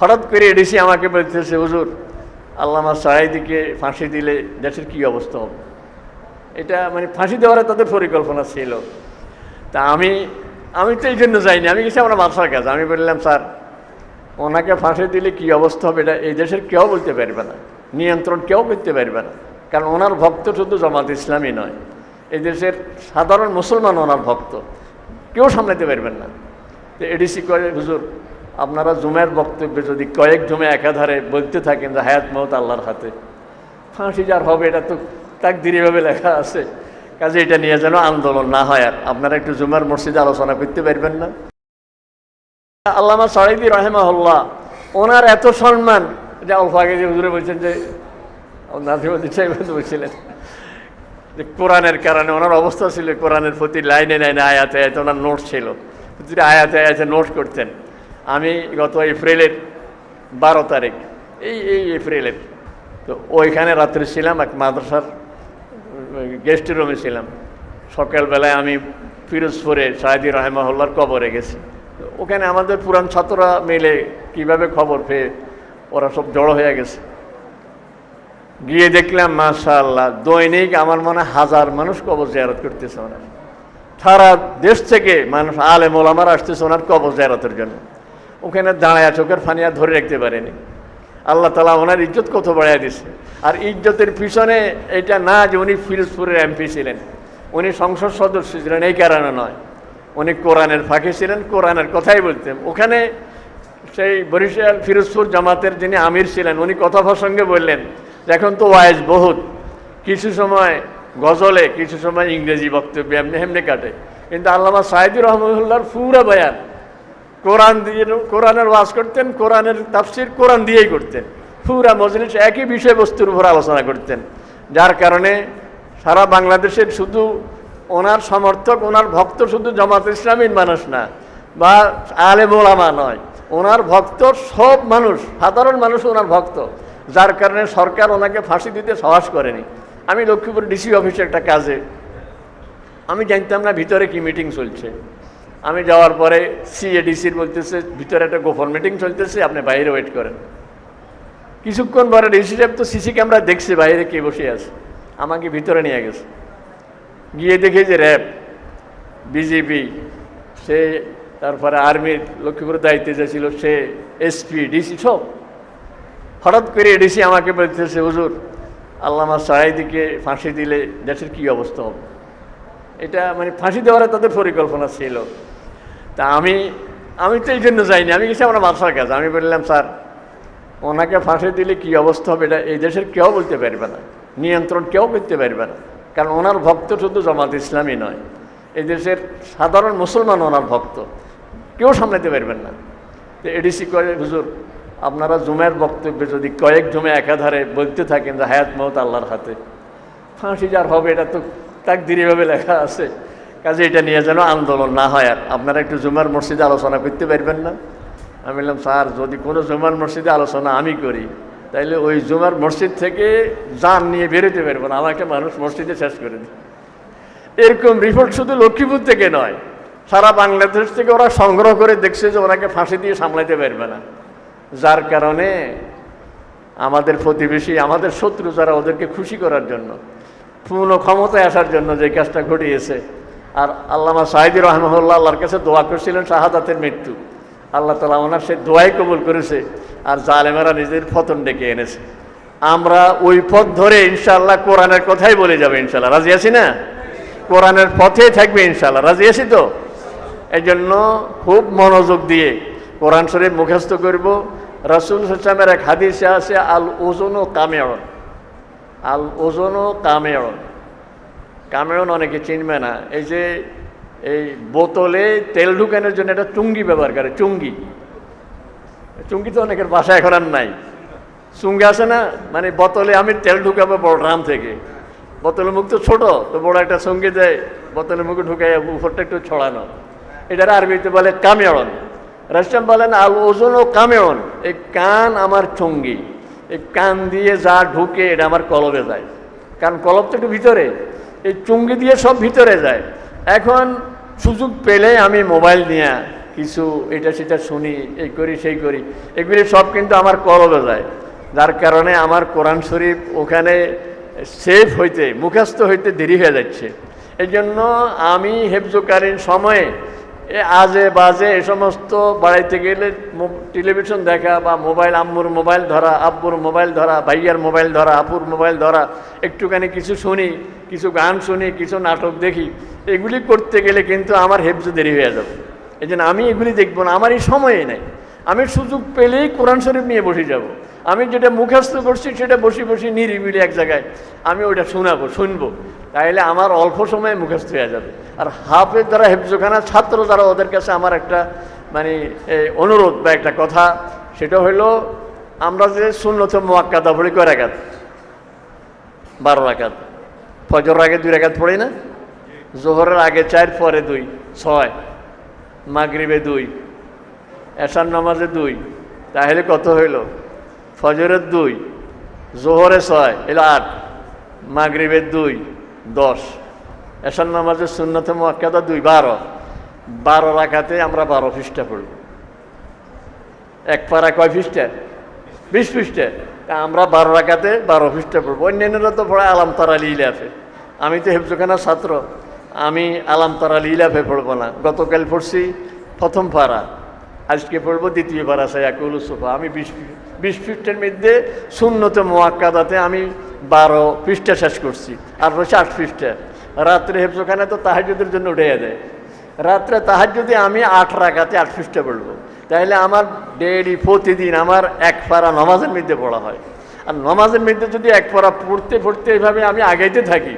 হঠাৎ করে এডিসি আমাকে বলতেছে, হুজুর, আল্লামা সাহেদিকে ফাঁসি দিলে দেশের কি অবস্থা হবে? এটা মানে ফাঁসি দেওয়ার তাদের পরিকল্পনা ছিল। তা আমি আমি তো এই জন্য যাইনি, আমি গেছি আমার মাথার কাছে। আমি বললাম, স্যার, ওনাকে ফাঁসি দিলে কি অবস্থা হবে? এটা এই দেশের কেউ বলতে পারবে না, নিয়ন্ত্রণ কেউ করতে পারবে না। কারণ ওনার ভক্ত শুধু জামাত ইসলামই নয়, এই দেশের সাধারণ মুসলমান ওনার ভক্ত, কেউ সামলাতে পারবেন না। তো এডিসি করে হুজুর আপনারা জুমের বক্তব্যে যদি কয়েক জুমে একাধারে বলতে থাকেন যে হায়াত মহত আল্লাহর হাতে, ফাঁসি যার হবে এটা তো তাক দৃঢ়ভাবে লেখা আছে। কাজে এটা নিয়ে যেন আন্দোলন না হয় আর। আপনারা একটু জুমার মসজিদে আলোচনা করতে পারবেন না? আল্লামা সাইদি রহেমাহুল্লাহ, ওনার এত সম্মান, যে অল্প আগে যে হুজুরে বলছেন যে বলছিলেন। যে কোরআনের কারণে ওনার অবস্থা ছিল, কোরআনের প্রতি লাইনে লাইনে আয়াতে আয়াতে ওনার নোট ছিল। প্রতিটা আয়াতে আয়াতে নোট করতেন। আমি গত এপ্রিলের বারো তারিখ, এই এই এপ্রিলের, তো ওইখানে রাত্রে ছিলাম, এক মাদ্রাসার গেস্ট রুমে ছিলাম। সকালবেলায় আমি ফিরোজপুরে সাহেদি রহেমাহুল্লার কবরে গেছি। তো ওখানে আমাদের পুরান ছাত্ররা মিলে কীভাবে খবর পেয়ে ওরা সব জড়ো হয়ে গেছে। গিয়ে দেখলাম, মাশাআল্লাহ, দৈনিক আমার মনে হাজার মানুষ কবর জিয়ারত করতেছে ওনার। সারা দেশ থেকে মানুষ, আলেম ওলামার আসতেছে ওনার কবর জিয়ারতের জন্য। ওখানে দাঁড়ায় চোখের ফানিয়া ধরে রাখতে পারেনি। আল্লাহ তালা ওনার ইজ্জত কত বাড়াই দিছে। আর ইজ্জতের পিছনে এটা না যে উনি ফিরোজপুরের এমপি ছিলেন, উনি সংসদ সদস্য ছিলেন, এই কারণে নয়। উনি কোরআনের ফাঁকে ছিলেন, কোরআনের কথাই বলতেন। ওখানে সেই বরিশাল, ফিরোজপুর জামাতের যিনি আমির ছিলেন, উনি কথা প্রসঙ্গে বললেন এখন তো ওয়াইজ বহুত। কিছু সময় গজলে, কিছু সময় ইংরেজি বক্তব্য, এমনি এমনি কাটে। কিন্তু আল্লামা সাহেদি রহমতুল্লাহর পুরা বয়ান কোরআন দিয়ে কোরআনের ওয়াজ করতেন, কোরআনের তাফসির কোরআন দিয়েই করতেন। পুরা মজলিস একই বিষয়বস্তুর উপর আলোচনা করতেন। যার কারণে সারা বাংলাদেশের শুধু ওনার সমর্থক, ওনার ভক্ত শুধু জামাত ইসলামীর মানুষ না, বা আলে মোলামা নয়, ওনার ভক্ত সব মানুষ, সাধারণ মানুষ ওনার ভক্ত। যার কারণে সরকার ওনাকে ফাঁসি দিতে সাহস করেনি। আমি লক্ষ্মীপুর ডিসি অফিসে একটা কাজে, আমি জানতাম না ভিতরে কি মিটিং চলছে। আমি যাওয়ার পরে সিএডিসির বলতেছে, ভিতরে একটা গোপন মিটিং চলতেছে, আপনি বাইরে ওয়েট করেন। কিছুক্ষণ পরে ডিসি সাহেব তো সিসি ক্যামেরা দেখছে, বাইরে কে বসে আছে। আমাকে ভিতরে নিয়ে গেছে। গিয়ে দেখে যে র্যাব বিজেপি সে তারপরে আর্মির লক্ষ্মীপুর দায়িত্বে যে ছিল সে এসপি ডিসি সব। হঠাৎ করে ডিসি আমাকে বলতেছে, হুজুর, আল্লামা সাহেদিকে ফাঁসি দিলে দেশের কি অবস্থা হবে? এটা মানে ফাঁসি দেওয়ার তাদের পরিকল্পনা ছিল। তা আমি আমি তো এই জন্য যাইনি। আমি গেছি আমার মাথার কাছে। আমি বললাম, স্যার, ওনাকে ফাঁসি দিলে কি অবস্থা হবে? এটা এই দেশের কেউ বলতে পারবে না। নিয়ন্ত্রণ কেউ করতে পারবে না। কারণ ওনার ভক্ত শুধু জামাত ইসলামই নয়। এই দেশের সাধারণ মুসলমান ওনার ভক্ত। কেউ সামলাতে পারবেন না। তো এডিসি করে হুজুর, আপনারা জুমের বক্তব্যে যদি কয়েক জুমে একাধারে বলতে থাকেন যে হায়াত মহত আল্লাহর হাতে, ফাঁসি যার হবে, এটা তো তাক দৃঢ়ভাবে লেখা আছে। কাজে এটা নিয়ে যেন আন্দোলন না হয়। আর আপনারা একটু জুমার মসজিদে আলোচনা করতে পারবেন না? আমি বললাম, স্যার, যদি কোনো জুমার মসজিদে আলোচনা আমি করি, তাইলে ওই জুমার মসজিদ থেকে যান নিয়ে বেরোতে পারব না। আমাকে মানুষ মসজিদে শেষ করে দিই এরকম রিপোর্ট শুধু লক্ষ্মীপুর থেকে নয়, সারা বাংলাদেশ থেকে ওরা সংগ্রহ করে দেখছে যে ওনাকে ফাঁসি দিয়ে সামলাতে পারবে না। যার কারণে আমাদের প্রতিবেশী, আমাদের শত্রু যারা ওদেরকে খুশি করার জন্য পূর্ণ ক্ষমতায় আসার জন্য যে কাজটা ঘটিয়েছে আর আল্লামা সাহিদি রহমল্লা আল্লাহর কাছে দোয়া করছিলেন শাহাদাতের মৃত্যু। আল্লাহ তালা ওনার সে দোয়াই কবুল করেছে আর জালেমেরা নিজের ফতন ডেকে এনেছে। আমরা ওই পথ ধরে ইনশাল্লাহ কোরআনের কথাই বলে যাবে ইনশাল্লাহ রাজি আছি না? কোরআনের পথেই থাকবে ইনশাল্লাহ রাজি আছি তো? এই জন্য খুব মনোযোগ দিয়ে কোরআন শরীফ মুখস্থ করব। রসুল ইসলামের এক হাদিসে আছে আল ওজন ও কামেয়ন আল ওজন ও কামেয়ন কামেয়ন অনেকে চিনবে না। এই যে, এই বোতলে তেল ঢুকানোর জন্য একটা চুঙ্গি ব্যবহার করে, চুঙ্গি। চুঙ্গি তো অনেকের বাসা এখন আর নাই। চুঙ্গি আছে না মানে বোতলে আমি তেল ঢুকাবো বড় ড্রাম থেকে। বোতলের মুখ তো ছোট, তো বড় একটা সঙ্গে দেয়, বোতলের মুখে ঢুকাই উপরটা একটু ছড়ানো। এটার আরবিতে বলে কামেয়ন রাষ্ট্রাম বলেন আল ওজন ও কামেয়ন এই কান আমার চঙ্গি। এই কান দিয়ে যা ঢুকে, এটা আমার কলবে যায়। কারণ কলব তো একটু ভিতরে। এই চুঙ্গি দিয়ে সব ভিতরে যায়। এখন সুযোগ পেলে আমি মোবাইল নিয়ে কিছু এটা সেটা শুনি, এই করি, সেই করি। এগুলি সব কিন্তু আমার কলবে যায়। যার কারণে আমার কোরআন শরীফ ওখানে সেফ হইতে মুখাস্ত হইতে দেরি হয়ে যাচ্ছে। এই জন্য আমি হেফজকালীন সময়ে এ আজে বাজে এ সমস্ত বাড়াইতে গেলে টেলিভিশন দেখা বা মোবাইল আম্মুর মোবাইল ধরা, আব্বুর মোবাইল ধরা, ভাইয়ার মোবাইল ধরা, আপুর মোবাইল ধরা, একটুখানি কিছু শুনি, কিছু গান শুনি, কিছু নাটক দেখি, এগুলি করতে গেলে কিন্তু আমার হেফজ দেরি হয়ে যাবে। এই আমি এগুলি দেখব না আমার এই সময়ই নেই। আমি সুযোগ পেলেই কোরআন শরীফ নিয়ে বসে যাব। আমি যেটা মুখস্থ করছি সেটা বসে বসে নিরিবিলি এক জায়গায় আমি ওটা শোনাবো, শুনব। তাইলে আমার অল্প সময়ে মুখস্থ হয়ে যাবে। আর হাফের দ্বারা হেফজোখানা ছাত্র যারা ওদের কাছে আমার একটা মানে অনুরোধ বা একটা কথা। সেটা হলো আমরা যে শূন্যত মোয়াক্কাদা পড়ি কয় রাখাত বারো রাখাত ফজর আগে দুই রাখাত পড়ি না? জোহরের আগে চার, পরে দুই, ছয়, মাগরিবে দুই এশার নামাজে দুই, তাহলে কত হইল? ফজরের দুই, জোহরে ছয়, এলো আট, মাগরিবের দুই, দশ। এশার নামাজের শূন্যত মোয়াক্কাদা দুই, বারো। বারো রাখাতে আমরা বারো পৃষ্ঠা পড়ব এক পাড়া কয় পৃষ্ঠা? বিশ তা আমরা বারো রাখাতে বারো পৃষ্ঠা পড়ব। অন্যান্যরা তো পড়ে আলাম তারা লিলাফে। আমি তো হেফজোখানার ছাত্র। আমি আলাম তারা লিলাফে পড়ব না। গতকাল পড়ছি প্রথম পাড়া। আজকে পড়ব, দ্বিতীয় পাড়া সায়াকুল সুফা আমি বিশ বিশ পৃষ্ঠের মধ্যে শূন্যত মোয়াক্কাদাতে আমি বারো পৃষ্ঠা শেষ করছি, আর রয়েছে আট পৃষ্ঠা। রাত্রে হেফজোখানে তো তাহাজুদের জন্য উঠে দেয়। রাত্রে তাহার যদি আমি আট রাখাতে আট পৃষ্ঠা পড়ব। তাহলে আমার ডেইলি প্রতিদিন আমার এক পারা নমাজের মধ্যে পড়া হয়। আর নমাজের মধ্যে যদি এক পারা পড়তে পড়তে এইভাবে আমি আগাইতে থাকি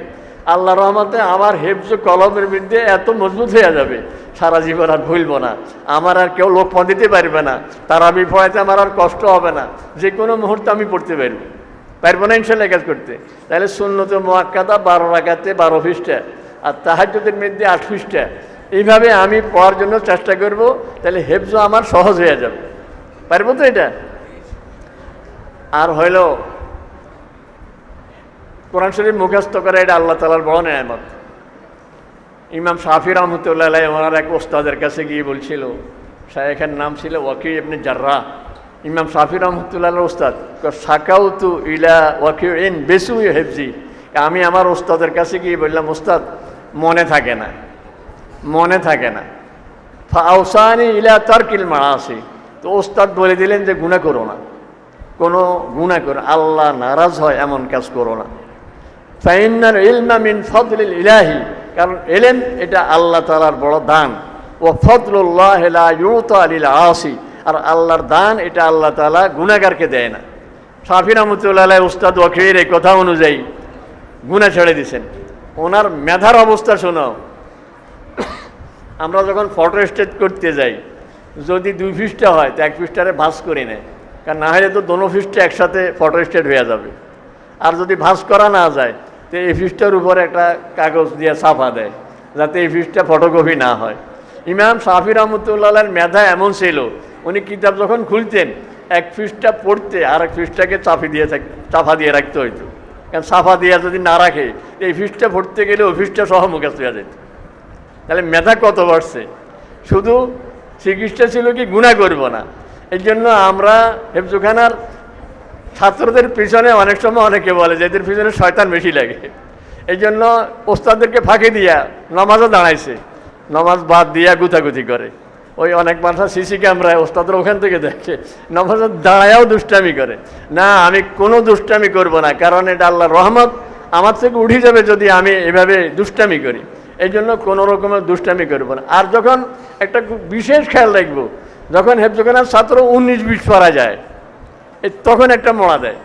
আল্লাহ রহমতে আমার হেফজ কলমের মধ্যে এত মজবুত হয়ে যাবে, সারা জীবন আর ভুলবো না। আমার আর কেউ লোক দিতে পারবে না, তার আমি পড়াইতে আমার আর কষ্ট হবে না, যে কোনো মুহূর্তে আমি পড়তে পারব। পারব না ইনশাল্লাহ কাজ করতে। তাহলে শূন্যত মোয়াক্কাদা বারো রাখাতে বারো পৃষ্ঠা, আর তাহাজ্যদের মধ্যে আট পৃষ্ঠা। এইভাবে আমি পড়ার জন্য চেষ্টা করব, তাহলে হেফজ আমার সহজ হয়ে যাবে। পারব তো এটা? আর হইল কোরআন শরীফ মুখস্থ করে এটা আল্লাহ তালার বড় নেয়ামত। ইমাম শাফি রহমতুল্লাহ ওনার এক ওস্তাদের কাছে গিয়ে বলছিল, শায়েখের নাম ছিল ওয়াকি ইবনে জার্রা ইমাম শাফি রহমতুল্লাহ ওস্তাদ সাকাউ তু ইলা ওয়াকি ইন বেসু হেফজি। আমি আমার ওস্তাদের কাছে গিয়ে বললাম, ওস্তাদ, মনে থাকে না, মনে থাকে না। ফাউসানি ইলা তারকিল মারাসি তো ওস্তাদ বলে দিলেন যে গুণা করো না। কোনো গুণা করো আল্লাহ নারাজ হয় এমন কাজ করো না। ফাইনাল ইলমা মিন ফদলিল ইলাহি। কারণ এলেন এটা আল্লাহ তালার বড় দান। ও ফদলুল্লাহ আলিল আসি আর আল্লাহর দান এটা আল্লাহ তালা গুণাগারকে দেয় না। সাফি রহমতুল্লাহ উস্তাদ ওয়াকির এই কথা অনুযায়ী গুণা ছেড়ে দিছেন। ওনার মেধার অবস্থা শোনো। আমরা যখন ফটো স্টেট করতে যাই, যদি দুই পৃষ্ঠা হয়, তো এক পৃষ্ঠারে ভাস করে নেয় কারণ না হলে তো দোনো পৃষ্ঠা একসাথে ফটো স্টেট হয়ে যাবে। আর যদি ভাস করা না যায় তো এই পৃষ্ঠার উপরে একটা কাগজ দিয়ে ছাপা দেয়, যাতে এই পৃষ্ঠা ফটোকপি না হয়। ইমাম শাফি রহমতুল্লাহের মেধা এমন ছিল, উনি কিতাব যখন খুলতেন, এক পৃষ্ঠা পড়তে আর এক পৃষ্ঠাকে চাপি দিয়ে থাক, চাপা দিয়ে রাখতে হইতো। কারণ সাফা দিয়ে যদি না রাখে, এই পৃষ্ঠা পড়তে গেলে ওই পৃষ্ঠা সহ মুখে হয়ে যেত। তাহলে মেধা কত বাড়ছে? শুধু চিকিৎসা ছিল কি গুণা করব না। এই জন্য আমরা হেফজুখানার ছাত্রদের পিছনে অনেক সময় অনেকে বলে যে এদের পিছনে শয়তান বেশি লাগে। এই জন্য ওস্তাদদেরকে ফাঁকি দিয়া নমাজও দাঁড়াইছে। নমাজ বাদ দিয়া গুতাগুতি করে। ওই অনেক মানুষ সিসি ক্যামেরায় ওস্তাদরা ওখান থেকে দেখে নমাজের দাঁড়ায়াও দুষ্টামি করে। না, আমি কোনো দুষ্টামি করব না, কারণ এটা আল্লাহ রহমত। আমার থেকে উঠে যাবে যদি আমি এভাবে দুষ্টামি করি। এই জন্য কোনো রকমের দুষ্টামি করব না। আর যখন একটা বিশেষ খেয়াল রাখব, যখন হেফজখানার ছাত্র উনিশ বিশ পড়া যায় তখন একটা মরা দেয়,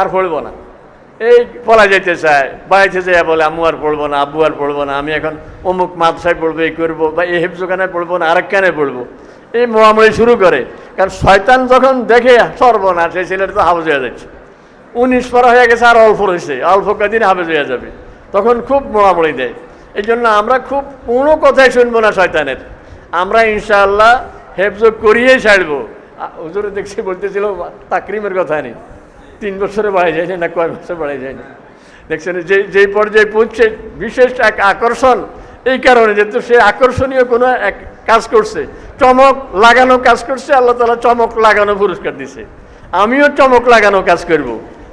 আর পড়ব না। এই পলা যেতে চায় বাড়িতে যায় বলে, আম্মু আর পড়ব না, আব্বু আর পড়ব না, আমি এখন অমুক মাদ্রাসায় পড়ব, এই করব, বা এই হেফজখানায় পড়ব না আরেক কানে পড়ব। এই মোয়ামুড়ি শুরু করে, কারণ শয়তান যখন দেখে সর্বনা সেই ছেলেটা তো হাফজ হয়ে যাচ্ছে। উনিশ পড়া হয়ে গেছে, আর অল্প রয়েছে, অল্প কদিন হাফেজ হয়ে যাবে। তখন খুব মোড়ামুড়ি দেয়। এই জন্য আমরা খুব কোনো কথাই শুনব না শয়তানের। আমরা ইনশাআল্লাহ হেফজ করিয়েই ছাড়বো। হুজুরে দেখছি বলতেছিল তাকরিমের কথা নেই। তিন বছরে বাড়াই যায় না, কয় বছর বাড়াই যায় না? দেখছেন যে যেই পর্যায়ে পৌঁছছে বিশেষ এক আকর্ষণ, এই কারণে যেহেতু সে আকর্ষণীয় কোনো এক কাজ করছে, চমক লাগানো কাজ করছে, আল্লাহ তালা চমক লাগানো পুরস্কার দিছে। আমিও চমক লাগানো কাজ করব।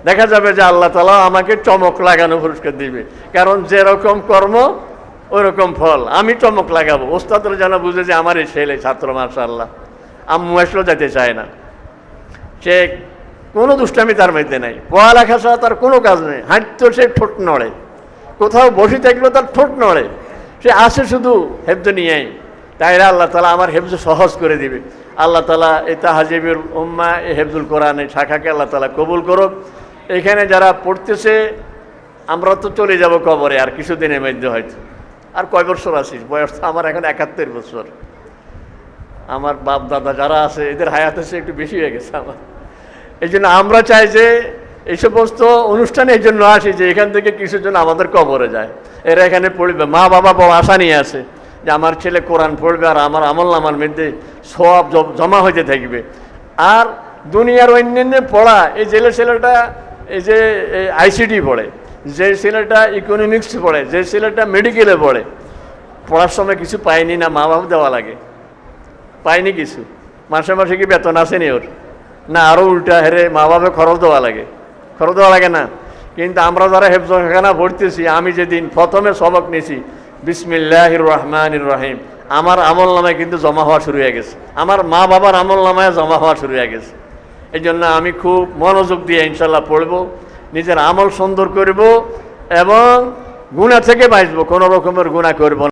দেখা যাবে যে আল্লাহ তালা আমাকে চমক লাগানো পুরস্কার দিবে। কারণ যেরকম কর্ম, ওরকম ফল। আমি চমক লাগাবো। ওস্তাদরা যেন বুঝে যে আমার এই ছেলে ছাত্র মাসা আল্লাহ আম্মু আসলেও যেতে চায় না। সে কোনো দুষ্টামি তার মধ্যে নাই। পড়ালেখা ছাড়া তার কোনো কাজ নেই। হাঁটতো সে ঠোঁট নড়ে। কোথাও বসে থাকলেও তার ঠোঁট নড়ে। সে আসে শুধু হেফজ নিয়েই। তাইরা আল্লাহ তালা আমার হেফজ সহজ করে দিবে। আল্লাহ তালা এই তাহাজিবুল উম্মা, এই হেফজুল কোরআন শাখাকে আল্লাহ তালা কবুল করুক। এখানে যারা পড়তেছে, আমরা তো চলে যাব কবরে আর কিছুদিনের মধ্যে হয়তো। আর কয় বছর আছিস? বয়স আমার এখন একাত্তর বছর। আমার বাপ দাদা যারা আছে, এদের হায়াত আছে একটু বেশি হয়ে গেছে আমার। এই জন্য আমরা চাই যে এই সমস্ত অনুষ্ঠানে এই জন্য আসি যে এখান থেকে কিছুর জন্য আমাদের কবরে যায়। এরা এখানে পড়বে। মা বাবা বড় আশা নিয়ে আসে যে আমার ছেলে কোরআন পড়বে আর আমার আমল নামার মধ্যে সব জমা হইতে থাকবে। আর দুনিয়ার অন্যান্য পড়া, এই জেলে ছেলেটা, এই যে আইসিডি পড়ে, যে ছেলেটা ইকোনমিক্স পড়ে, যে ছেলেটা মেডিকেলে পড়ে, পড়ার সময় কিছু পায়নি না মা বাবা দেওয়া লাগে। পায়নি কিছু? মাসে মাসে কি বেতন আসেনি ওর? না আরও উল্টা হেরে মা বাবা খরচ দেওয়া লাগে। খরচ দেওয়া লাগে না। কিন্তু আমরা যারা হেফজখানা পড়তেছি আমি যেদিন প্রথমে সবক নিয়েছি বিসমিল্লাহ রহমান রহিম। আমার আমল নামায় কিন্তু জমা হওয়া শুরু হয়ে গেছে। আমার মা বাবার আমল নামায় জমা হওয়া শুরু হয়ে গেছে। এই জন্য আমি খুব মনোযোগ দিয়ে ইনশাল্লাহ পড়ব, নিজের আমল সুন্দর করব এবং গুণা থেকে বাঁচবো, কোনো রকমের গুণা করব না।